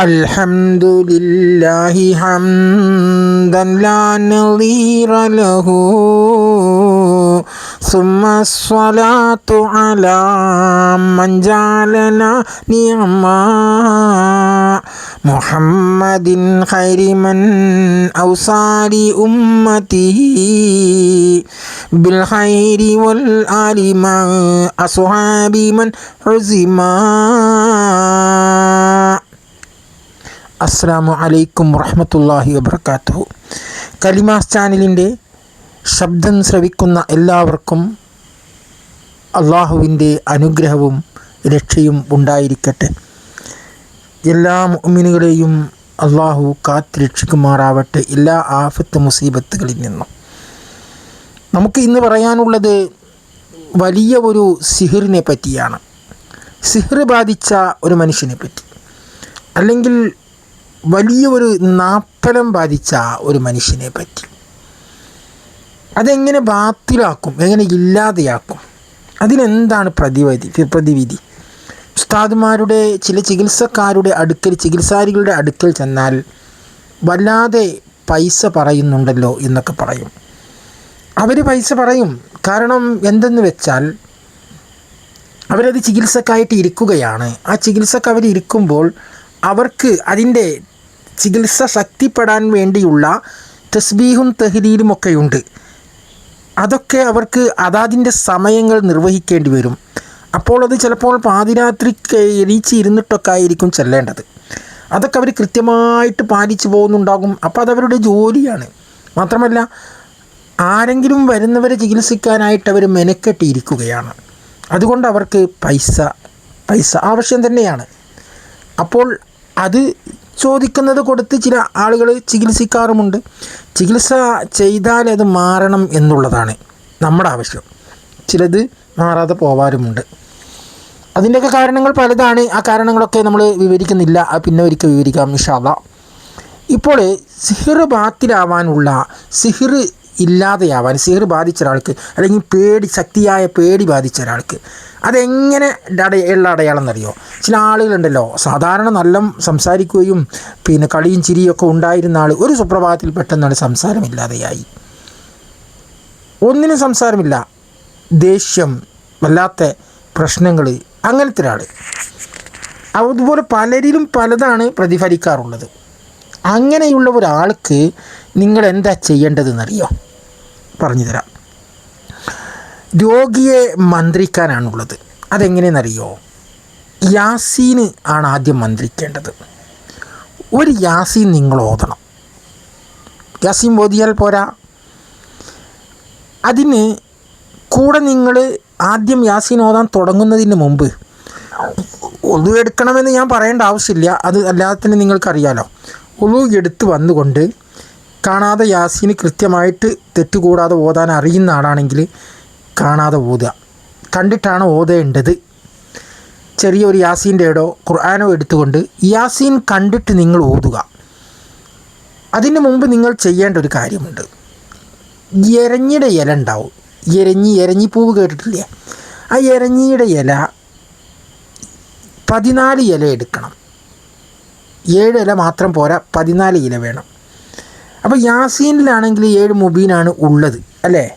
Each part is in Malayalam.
الحمد لله حمدا لا نظير له ثم الصلاة على من جعلنا نعما محمد خير من أوصى لأمته بالخير والآل مع أصحاب من حزما അസ്സാമു അലൈക്കും വറഹമത്തല്ലാഹി വബർക്കാത്തു കലിമാസ് ചാനലിന്റെ ശബ്ദം ശ്രവിക്കുന്ന എല്ലാവർക്കും അള്ളാഹുവിന്റെ അനുഗ്രഹവും രക്ഷയും ഉണ്ടായിരിക്കട്ടെ. എല്ലാ മുഅ്മിനുകളെയും അള്ളാഹു കാത്തിരക്ഷിക്കുമാറാവട്ടെ എല്ലാ ആഫത്ത് മുസീബത്തുകളിൽ നിന്നും. നമുക്ക് ഇന്ന് പറയാനുള്ളത് വലിയ ഒരു സിഹിറിനെ പറ്റിയാണ്. സിഹിർ ബാധിച്ച ഒരു മനുഷ്യനെ പറ്റി. അല്ലെങ്കിൽ വലിയ ഒരു നാപ്പലം ബാധിച്ച ഒരു മനുഷ്യനെ പറ്റി. അതെങ്ങനെ ബാത്തിലാക്കും? എങ്ങനെ ഇല്ലാതെയാക്കും? അതിനെന്താണ് പ്രതിവിധി? പ്രതിവിധി? ഉസ്താദുമാരുടെ ചില ചികിത്സക്കാരുടെ അടുക്കൽ ചികിത്സാരികളുടെ അടുക്കൽ ചെന്നാൽ വല്ലാതെ പൈസ പറയുന്നുണ്ടല്ലോ എന്നൊക്കെ പറയും. അവർ പൈസ പറയും. കാരണം എന്തെന്ന് വെച്ചാൽ അവരത് ചികിത്സക്കായിട്ട് ഇരിക്കുകയാണ്. ആ ചികിത്സക്ക് അവർ ഇരിക്കുമ്പോൾ അവർക്ക് അതിന്റെ ചികിത്സ ശക്തിപ്പെടാൻ വേണ്ടിയുള്ള തസ്ബീഹും ഉണ്ട് അതൊക്കെ അവർക്ക് അതാതിന്റെ സമയങ്ങൾ നിർവഹിക്കേണ്ടി വരും. അപ്പോൾ അത് ചിലപ്പോൾ പാതിരാത്രി എണീച്ച് ഇരുന്നിട്ടൊക്കെ ആയിരിക്കും ചെല്ലേണ്ടത്. അതൊക്കെ അവർ കൃത്യമായിട്ട് പാലിച്ചു പോകുന്നുണ്ടാകും. അപ്പോൾ അതവരുടെ ജോലിയാണ്. മാത്രമല്ല ആരെങ്കിലും വരുന്നവരെ ചികിത്സിക്കാനായിട്ട് അവർ മെനക്കെട്ടിയിരിക്കുകയാണ് അതുകൊണ്ട് അവർക്ക് പൈസ പൈസ ആവശ്യം തന്നെയാണ്. അപ്പോൾ അത് ചോദിക്കുന്നത് കൊടുത്ത് ചില ആളുകൾ ചികിത്സിക്കാറുമുണ്ട്. ചികിത്സ ചെയ്താൽ അത് മാറണം എന്നുള്ളതാണ് നമ്മുടെ ആവശ്യം. ചിലത് മാറാതെ പോവാറുമുണ്ട്. അതിന്റെയൊക്കെ കാരണങ്ങൾ പലതാണ്. ആ കാരണങ്ങളൊക്കെ നമ്മൾ വിവരിക്കുന്നില്ല. ആ പിന്നെ ഒരിക്കൽ വിവരിക്കാം ഇഷാദ ഇപ്പോൾ സിഹിർ ബാത്തിലാവാനുള്ള സിഹിർ ഇല്ലാതെയാവാൻ സിഹർ ബാധിച്ച ഒരാൾക്ക് അല്ലെങ്കിൽ പേടി ശക്തിയായ പേടി ബാധിച്ച ഒരാൾക്ക് അതെങ്ങനെ ഉള്ള അടയാളം എന്നറിയോ? ചില ആളുകളുണ്ടല്ലോ സാധാരണ നല്ല സംസാരിക്കുകയും പിന്നെ കളിയും ചിരിയൊക്കെ ഉണ്ടായിരുന്ന ആൾ ഒരു സുപ്രഭാതത്തിൽ പെട്ടെന്നാണ് സംസാരമില്ലാതെയായി. ഒന്നിനും സംസാരമില്ല. ദേഷ്യം വല്ലാത്ത പ്രശ്നങ്ങൾ അങ്ങനത്തെ ഒരാൾ അതുപോലെ പലരിലും പലതാണ് പ്രതിഫലിക്കാറുള്ളത്. അങ്ങനെയുള്ള ഒരാൾക്ക് നിങ്ങൾ എന്താ ചെയ്യേണ്ടതെന്നറിയോ? പറഞ്ഞു തരാം. രോഗിയെ മന്ത്രിക്കാനാണുള്ളത്. അതെങ്ങനെയെന്നറിയോ? യാസീന് ആണ് ആദ്യം മന്ത്രിക്കേണ്ടത്. ഒരു യാസീൻ നിങ്ങൾ ഓതണം. യാസീൻ ഓതിയാൽ പോരാ. അതിന് കൂടെ നിങ്ങൾ ആദ്യം യാസീൻ ഓതാൻ തുടങ്ങുന്നതിന് മുമ്പ് ഒതുവെടുക്കണമെന്ന് ഞാൻ പറയേണ്ട ആവശ്യമില്ല. അത് അല്ലാതെ തന്നെ നിങ്ങൾക്കറിയാലോ. ഒതു എടുത്ത് വന്നുകൊണ്ട് കാണാതെ യാസീന് കൃത്യമായിട്ട് തെറ്റുകൂടാതെ ഓതാൻ അറിയുന്ന ആളാണെങ്കിൽ കാണാതെ ഓതുക. കണ്ടിട്ടാണ് ഓതേണ്ടത്. ചെറിയൊരു യാസീന്റെ ഇടോ ഖുർആാനോ എടുത്തുകൊണ്ട് യാസീൻ കണ്ടിട്ട് നിങ്ങൾ ഓതുക. അതിന് മുമ്പ് നിങ്ങൾ ചെയ്യേണ്ട ഒരു കാര്യമുണ്ട്. എരഞ്ഞിയുടെ ഇല ഉണ്ടാവും. എരഞ്ഞി എരഞ്ഞിപ്പൂവ് കേട്ടിട്ടില്ലേ? ആ എരഞ്ഞിയുടെ ഇല പതിനാല് ഇല എടുക്കണം. ഏഴ് ഇല മാത്രം പോരാ പതിനാല് ഇല വേണം. അപ്പോൾ യാസീനിലാണെങ്കിൽ ഏഴ് മുബീനാണ് ഉള്ളത് അല്ലേ?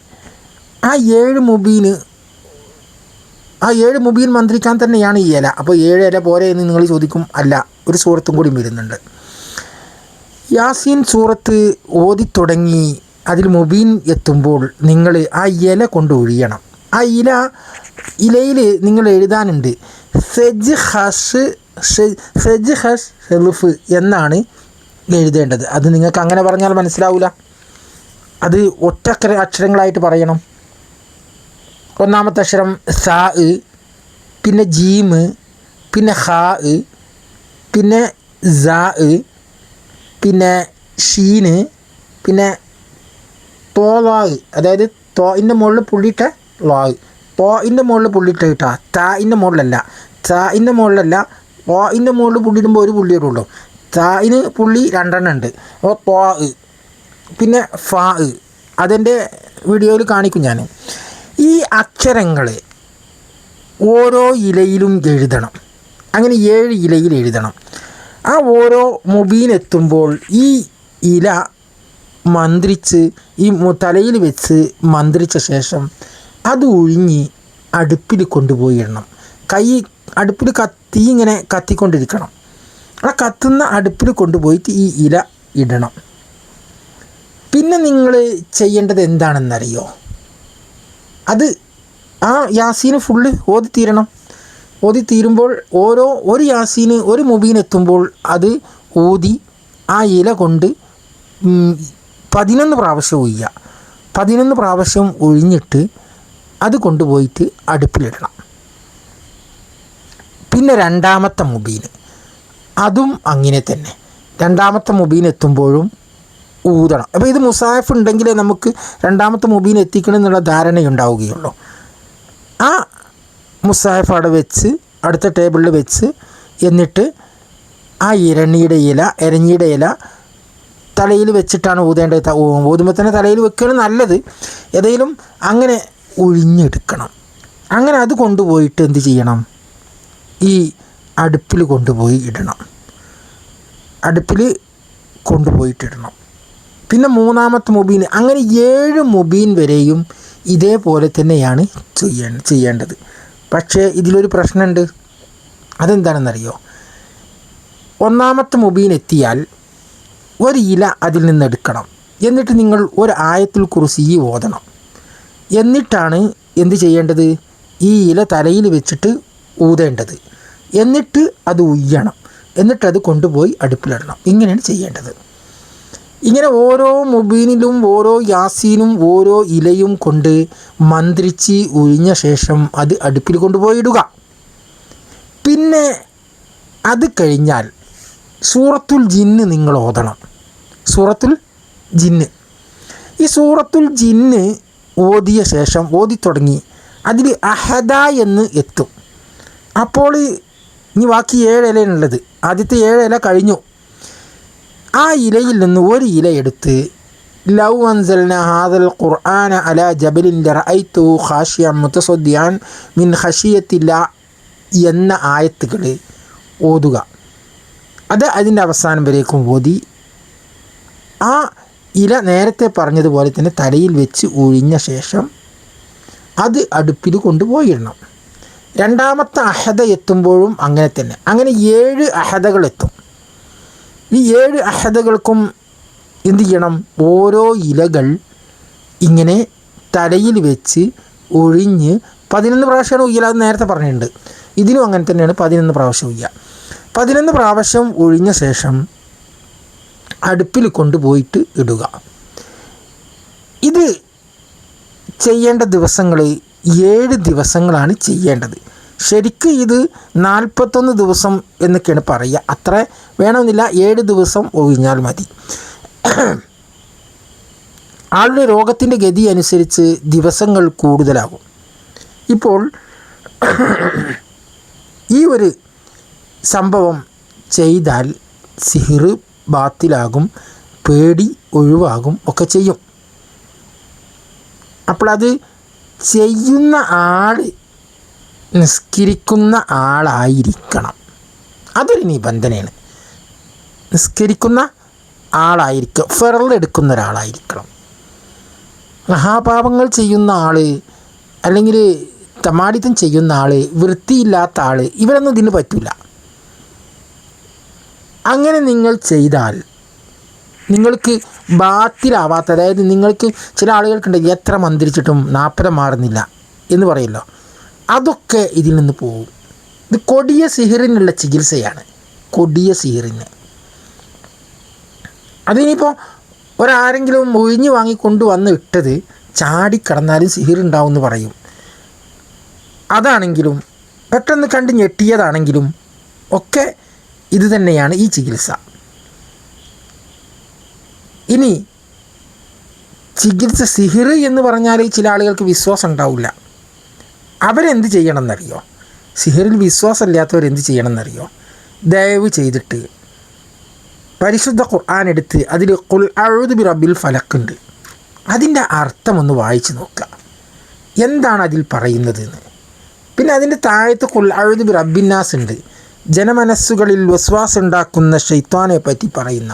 ആ ഏഴ് മുബീന് ആ ഏഴ് മുബീൻ മന്ത്രിക്കാൻ തന്നെയാണ് ഈ ഇല. അപ്പോൾ ഏഴ് ഇല പോരെ എന്ന് നിങ്ങൾ ചോദിക്കും അല്ല ഒരു സൂറത്തും കൂടി വരുന്നുണ്ട്. യാസീൻ സൂറത്ത് ഓതി തുടങ്ങി അതിൽ മുബീൻ എത്തുമ്പോൾ നിങ്ങൾ ആ ഇല കൊണ്ട് ഒഴിയണം. ആ ഇല ഇലയിൽ നിങ്ങൾ എഴുതാനുണ്ട് സെജ് ഹസ് സെജ് ഹസ് ഹെലുഫ് എന്നാണ് എഴുതേണ്ടത്. അത് നിങ്ങൾക്ക് അങ്ങനെ പറഞ്ഞാൽ മനസ്സിലാവില്ല അത് ഒറ്റക്കര അക്ഷരങ്ങളായിട്ട് പറയണം. ഒന്നാമത്തെ അക്ഷരം സാ പിന്നെ ജീമ് പിന്നെ ഹാ പിന്നെ സാ പിന്നെ ഷീന് പിന്നെ തോവാഗ് അതായത് തോയിന്റെ മുകളിൽ പുള്ളിയിട്ട വാഗ് തോയിന്റെ മുകളിൽ പുള്ളിയിട്ട ത തായിന്റെ മുകളിലല്ല. തായിന്റെ മുകളിലല്ല ഓയിന്റെ മുകളിൽ പുള്ളിയിടുമ്പോൾ ഒരു പുള്ളി ഉള്ളൂ തായിന് പുള്ളി രണ്ടെണ്ണം ഉണ്ട്. ഓ പോ. പിന്നെ ഫാ. അതെന്റെ വീഡിയോയിൽ കാണിക്കും ഞാൻ ഈ അക്ഷരങ്ങൾ ഓരോ ഇലയിലും എഴുതണം. അങ്ങനെ ഏഴ് ഇലയിൽ എഴുതണം. ആ ഓരോ മുബീൻ എത്തുമ്പോൾ ഈ ഇല മന്ത്രിച്ച് ഈ തലയിൽ വെച്ച് മന്ത്രിച്ച ശേഷം അത് ഒഴിഞ്ഞ് അടുപ്പിൽ കൊണ്ടുപോയി ഇടണം. കൈ അടുപ്പിൽ കത്തി ഇങ്ങനെ കത്തിക്കൊണ്ടിരിക്കണം. ആ കത്തുന്ന അടുപ്പിൽ കൊണ്ടുപോയിട്ട് ഈ ഇല ഇടണം. പിന്നെ നിങ്ങൾ ചെയ്യേണ്ടത് എന്താണെന്നറിയോ? അത് ആ യാസീന് ഫുള്ള് ഓതി തീരണം. ഓതി തീരുമ്പോൾ ഓരോ ഒരു യാസീന് ഒരു മുബീൻ എത്തുമ്പോൾ അത് ഊതി ആ ഇല കൊണ്ട് പതിനൊന്ന് പ്രാവശ്യം ഒയ്യുക പതിനൊന്ന് പ്രാവശ്യം ഒഴിഞ്ഞിട്ട് അത് കൊണ്ടുപോയിട്ട് അടുപ്പിലിടണം. പിന്നെ രണ്ടാമത്തെ മുബീൻ അതും അങ്ങനെ തന്നെ. രണ്ടാമത്തെ മുബീൻ എത്തുമ്പോഴും ഊതണം. അപ്പോൾ ഇത് മുസാഫ് ഉണ്ടെങ്കിലേ നമുക്ക് രണ്ടാമത്തെ മുബീൻ എത്തിക്കണം എന്നുള്ള ധാരണയുണ്ടാവുകയുള്ളൂ. ആ മുസാഫ് അവിടെ വെച്ച് അടുത്ത ടേബിളിൽ വെച്ച് എന്നിട്ട് ആ ഇരണിയുടെ ഇല ഇരഞ്ഞിയുടെ ഇല തലയിൽ വെച്ചിട്ടാണ് ഊതേണ്ടത്. ഊതുമ്പോൾ തന്നെ തലയിൽ വെക്കുകയാണ് നല്ലത്. ഏതെങ്കിലും അങ്ങനെ ഒഴിഞ്ഞെടുക്കണം അങ്ങനെ അത് കൊണ്ടുപോയിട്ട് എന്ത് ചെയ്യണം? ഈ അടുപ്പിൽ കൊണ്ടുപോയി ഇടണം. അടുപ്പിൽ കൊണ്ടുപോയിട്ടിടണം പിന്നെ മൂന്നാമത്തെ മൊബീൻ അങ്ങനെ ഏഴ് മൊബീൻ വരെയും ഇതേപോലെ തന്നെയാണ് ചെയ്യേ ചെയ്യേണ്ടത്. പക്ഷേ ഇതിലൊരു പ്രശ്നമുണ്ട്. അതെന്താണെന്നറിയോ? ഒന്നാമത്തെ മൊബീൻ എത്തിയാൽ ഒരു ഇല അതിൽ നിന്ന് എടുക്കണം. എന്നിട്ട് നിങ്ങൾ ഒരു ആയത്തിൽ കുറിച്ച് ഈ ഓതണം. എന്നിട്ടാണ് എന്ത് ചെയ്യേണ്ടത്? ഈ ഇല തലയിൽ വെച്ചിട്ട് ഊതേണ്ടത്. എന്നിട്ട് അത് ഉയ്യണം. എന്നിട്ടത് കൊണ്ടുപോയി അടുപ്പിലിടണം. ഇങ്ങനെയാണ് ചെയ്യേണ്ടത്. ഇങ്ങനെ ഓരോ മൊബീനിലും ഓരോ യാസീനും ഓരോ ഇലയും കൊണ്ട് മന്ത്രിച്ച് ഉഴിഞ്ഞ ശേഷം അത് അടുപ്പിൽ കൊണ്ടുപോയി ഇടുക പിന്നെ അത് കഴിഞ്ഞാൽ സൂറത്തുൽ ജിന്ന് നിങ്ങൾ ഓതണം. സൂറത്തുൽ ജിന്ന്. ഈ സൂറത്തുൽ ജിന്ന് ഓതിയ ശേഷം ഓതി തുടങ്ങി അതിൽ അഹദ എന്ന് എത്തും. അപ്പോൾ ഇനി ബാക്കി ഏഴ് ഇലയാണുള്ളത് ആദ്യത്തെ ഏഴ് ഇല കഴിഞ്ഞു. ആ ഇലയിൽ നിന്ന് ഒരു ഇല എടുത്ത് ലൗ അൻസൽന ഹാദൽ ഖുർആന അല ജബലിൻ ലറഅയ്തു ഖാഷിയൻ മുതസദ്ദിയാൻ മിൻ ഖഷിയത്തില്ല എന്ന ആയത്തുകൾ ഓതുക. അത് അതിന്റെ അവസാനം വരേക്കും ഓതി. ആ ഇല നേരത്തെ പറഞ്ഞതുപോലെ തന്നെ തലയിൽ വെച്ച് ഒഴിഞ്ഞ ശേഷം അത് അടുപ്പിൽ കൊണ്ടുപോയിടണം. രണ്ടാമത്തെ അഹദ എത്തുമ്പോഴും അങ്ങനെ തന്നെ. അങ്ങനെ ഏഴ് അഹദകൾ എത്തും ഈ ഏഴ് അഹദകൾക്കും എന്ത് ചെയ്യണം? ഓരോ ഇലകൾ ഇങ്ങനെ തലയിൽ വെച്ച് ഒഴിഞ്ഞ് പതിനൊന്ന് പ്രാവശ്യമാണ് ഉയ്യൽ അത് നേരത്തെ പറഞ്ഞിട്ടുണ്ട്. ഇതിനും അങ്ങനെ തന്നെയാണ് പതിനൊന്ന് പ്രാവശ്യം ഉയ്യ പതിനൊന്ന് പ്രാവശ്യം ഒഴിഞ്ഞ ശേഷം അടുപ്പിൽ കൊണ്ടുപോയിട്ട് ഇടുക. ഇത് ചെയ്യേണ്ട ദിവസങ്ങൾ ഏഴ് ദിവസങ്ങളാണ് ചെയ്യേണ്ടത്. ശരിക്കും ഇത് നാൽപ്പത്തൊന്ന് ദിവസം എന്നൊക്കെയാണ് പറയുക. അത്ര വേണമെന്നില്ല. ഏഴ് ദിവസം ഒഴിഞ്ഞാൽ മതി. ആളുടെ രോഗത്തിന്റെ ഗതി അനുസരിച്ച് ദിവസങ്ങൾ കൂടുതലാകും. ഇപ്പോൾ ഈ ഒരു സംഭവം ചെയ്താൽ സിഹിർ ബാത്തിലാകും പേടി ഒഴിവാകും ഒക്കെ ചെയ്യും. അപ്പോൾ അത് ചെയ്യുന്ന ആൾ നിസ്കരിക്കുന്ന ആളായിരിക്കണം. അതൊരു നിബന്ധനയാണ്. നിസ്കരിക്കുന്ന ആളായിരിക്കും ഫെറലെടുക്കുന്ന ഒരാളായിരിക്കണം. മഹാപാപങ്ങൾ ചെയ്യുന്ന ആൾ അല്ലെങ്കിൽ തമാടിത്തം ചെയ്യുന്ന ആൾ വൃത്തിയില്ലാത്ത ആൾ ഇവരൊന്നും ഇതിന് പറ്റില്ല അങ്ങനെ നിങ്ങൾ ചെയ്താൽ നിങ്ങൾക്ക് ബാത്തിലാവാത്ത അതായത് നിങ്ങൾക്ക് ചില ആളുകൾക്കുണ്ട് എത്ര മന്ത്രിച്ചിട്ടും നാൽപ്പത് മാറുന്നില്ല എന്ന് പറയല്ലോ. അതൊക്കെ ഇതിൽ നിന്ന് പോകും ഇത് കൊടിയ സിഹിറിനുള്ള ചികിത്സയാണ്. കൊടിയ സിഹിറിന്. അതിനിപ്പോൾ ഒരാരെങ്കിലും ഒഴിഞ്ഞു വാങ്ങി കൊണ്ടുവന്ന് ഇട്ടത് ചാടിക്കടന്നാലും സിഹിറുണ്ടാവും എന്ന് പറയും. അതാണെങ്കിലും പെട്ടെന്ന് കണ്ട് ഞെട്ടിയതാണെങ്കിലും ഒക്കെ ഇത് തന്നെയാണ് ഈ ചികിത്സ. ഇനി ചികിത്സ സിഹിർ എന്ന് പറഞ്ഞാൽ ചില ആളുകൾക്ക് വിശ്വാസം ഉണ്ടാവില്ല. അവരെന്ത് ചെയ്യണമെന്നറിയോ? സിഹിറിൽ വിശ്വാസമില്ലാത്തവരെന്ത് ചെയ്യണം ചെയ്യണമെന്നറിയോ? ദയവ് ചെയ്തിട്ട് പരിശുദ്ധ ഖുർആൻ എടുത്ത് അതിൽ കുൽ അഴുത് ബി റബിൽ ഫലക്കുണ്ട് അതിന്റെ അർത്ഥം ഒന്ന് വായിച്ച് നോക്കുക. എന്താണ് അതിൽ പറയുന്നത് എന്ന് പിന്നെ അതിന്റെ താഴത്ത് കുൽ അഴുത് ബി റബിന്നാസ് ഉണ്ട്. ജനമനസ്സുകളിൽ ഉണ്ടാക്കുന്ന ഷെയ്ത്താനെ പറ്റി പറയുന്ന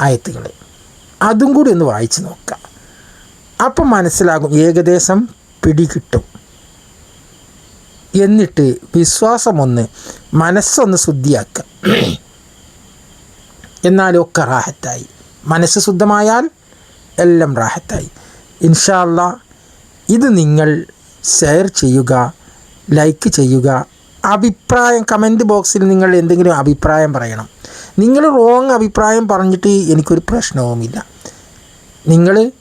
ആയത്തുകൾ അതും കൂടി ഒന്ന് വായിച്ചു നോക്കാം. അപ്പം മനസ്സിലാകും ഏകദേശം പിടികിട്ടും. എന്നിട്ട് വിശ്വാസമൊന്ന് മനസ്സൊന്ന് ശുദ്ധിയാക്കുക എന്നാലൊക്കെ റാഹത്തായി. മനസ്സ് ശുദ്ധമായാൽ എല്ലാം റാഹത്തായി. ഇൻഷാല്ല ഇത് നിങ്ങൾ ഷെയർ ചെയ്യുക ലൈക്ക് ചെയ്യുക. അഭിപ്രായം കമന്റ് ബോക്സിൽ നിങ്ങൾ എന്തെങ്കിലും അഭിപ്രായം പറയണം. നിങ്ങൾ റോങ് അഭിപ്രായം പറഞ്ഞിട്ട് എനിക്കൊരു പ്രശ്നവുമില്ല. നിങ്ങൾ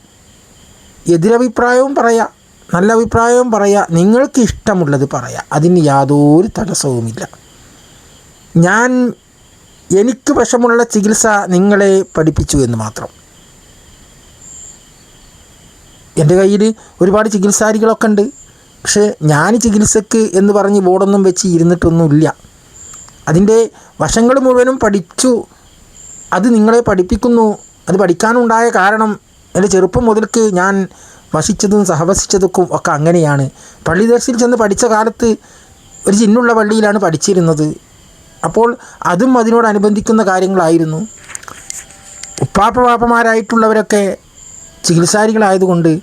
എതിരഭിപ്രായവും പറയാം നല്ല അഭിപ്രായവും പറയാം നിങ്ങൾക്ക് ഇഷ്ടമുള്ളത് പറയാം. അതിന് യാതൊരു തടസ്സവുമില്ല. ഞാൻ എനിക്ക് വിഷമുള്ള ചികിത്സ നിങ്ങളെ പഠിപ്പിച്ചു എന്ന് മാത്രം. എന്റെ കയ്യിൽ ഒരുപാട് ചികിത്സാരികളൊക്കെ ഉണ്ട്. പക്ഷേ ഞാൻ ചികിത്സക്ക് എന്ന് പറഞ്ഞ് ബോർഡൊന്നും വെച്ച് ഇരുന്നിട്ടൊന്നുമില്ല. അതിന്റെ വശങ്ങൾ മുഴുവനും പഠിച്ചു. അത് നിങ്ങളെ പഠിപ്പിക്കുന്നു. അത് പഠിക്കാനുണ്ടായ കാരണം എന്റെ ചെറുപ്പം മുതൽക്ക് ഞാൻ വസിച്ചതും സഹവസിച്ചതൊക്കെ ഒക്കെ അങ്ങനെയാണ്. പള്ളി ദർശിൽ ചെന്ന് പഠിച്ച കാലത്ത് ഒരു ചിന്നുള്ള പള്ളിയിലാണ് പഠിച്ചിരുന്നത്. അപ്പോൾ അതും അതിനോടനുബന്ധിക്കുന്ന കാര്യങ്ങളായിരുന്നു. ഉപ്പാപ്പ പാപ്പമാരായിട്ടുള്ളവരൊക്കെ ചികിത്സാരികളായതുകൊണ്ട്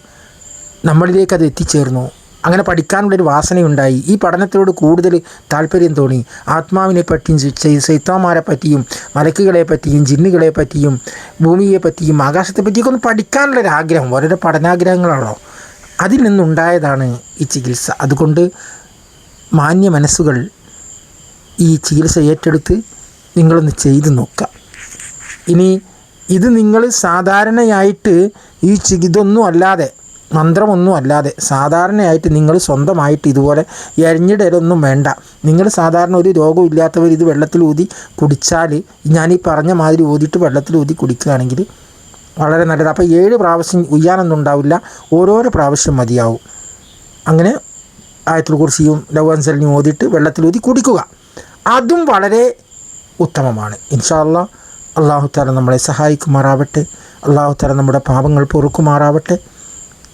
നമ്മളിലേക്ക് അത് എത്തിച്ചേർന്നു. അങ്ങനെ പഠിക്കാനുള്ളൊരു വാസനയുണ്ടായി. ഈ പഠനത്തിനോട് കൂടുതൽ താല്പര്യം തോന്നി. ആത്മാവിനെ പറ്റിയും സൈത്താമാരെ പറ്റിയും മലക്കുകളെ പറ്റിയും ജിന്നുകളെ പറ്റിയും ഭൂമിയെ പറ്റിയും ആകാശത്തെ പറ്റിയൊക്കെ ഒന്ന് പഠിക്കാനുള്ളൊരാഗ്രഹം ഓരോരോ പഠനാഗ്രഹങ്ങളാണോ? അതിൽ നിന്നുണ്ടായതാണ് ഈ ചികിത്സ. അതുകൊണ്ട് മാന്യ മനസ്സുകൾ ഈ ചികിത്സ ഏറ്റെടുത്ത് നിങ്ങളൊന്ന് ചെയ്തു നോക്കുക. ഇനി ഇത് നിങ്ങൾ സാധാരണയായിട്ട് ഈ ഇതൊന്നും അല്ലാതെ മന്ത്രമൊന്നും അല്ലാതെ സാധാരണയായിട്ട് നിങ്ങൾ സ്വന്തമായിട്ട് ഇതുപോലെ എരിഞ്ഞിടലൊന്നും വേണ്ട. നിങ്ങൾ സാധാരണ ഒരു രോഗമില്ലാത്തവർ ഇത് വെള്ളത്തിൽ ഊതി കുടിച്ചാൽ ഞാൻ ഈ പറഞ്ഞ മാതിരി ഊതിയിട്ട് വെള്ളത്തിൽ ഊതി കുടിക്കുകയാണെങ്കിൽ വളരെ നല്ലത്. അപ്പോൾ ഏഴ് പ്രാവശ്യം ഉയ്യാനൊന്നും ഉണ്ടാവില്ല ഓരോരോ പ്രാവശ്യം മതിയാവും. അങ്ങനെ ആയത്തിൽ കുറിച്ചിയും ലവൻസലിനും ഓതിയിട്ട് വെള്ളത്തിൽ ഊതി കുടിക്കുക. അതും വളരെ ഉത്തമമാണ്. ഇൻഷാല്ല അള്ളാഹു താല നമ്മളെ സഹായിക്കുമാറാവട്ടെ. അള്ളാഹു താല നമ്മുടെ പാപങ്ങൾ പൊറുക്കുമാറാവട്ടെ.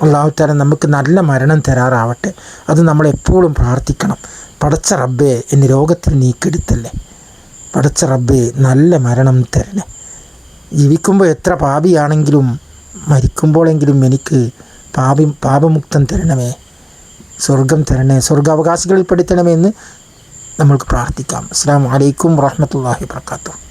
അള്ളാഹു താല നമുക്ക് നല്ല മരണം തരാറാവട്ടെ. അത് നമ്മളെപ്പോഴും പ്രാർത്ഥിക്കണം. പടച്ച റബ്ബേ എന്നെ രോഗത്തിൽ നീക്കെടുത്തല്ലേ പടച്ച റബ്ബേ നല്ല മരണം തരണേ. ജീവിക്കുമ്പോൾ എത്ര പാപിയാണെങ്കിലും മരിക്കുമ്പോഴെങ്കിലും എനിക്ക് പാപി പാപമുക്തം തരണമേ. സ്വർഗം തരണേ. സ്വർഗാവകാശികളിൽ പെടുത്തണമേ എന്ന് നമ്മൾക്ക് പ്രാർത്ഥിക്കാം. അസ്സാം വലൈക്കും വാഹമത്തല്ലാഹി വർക്കാത്തു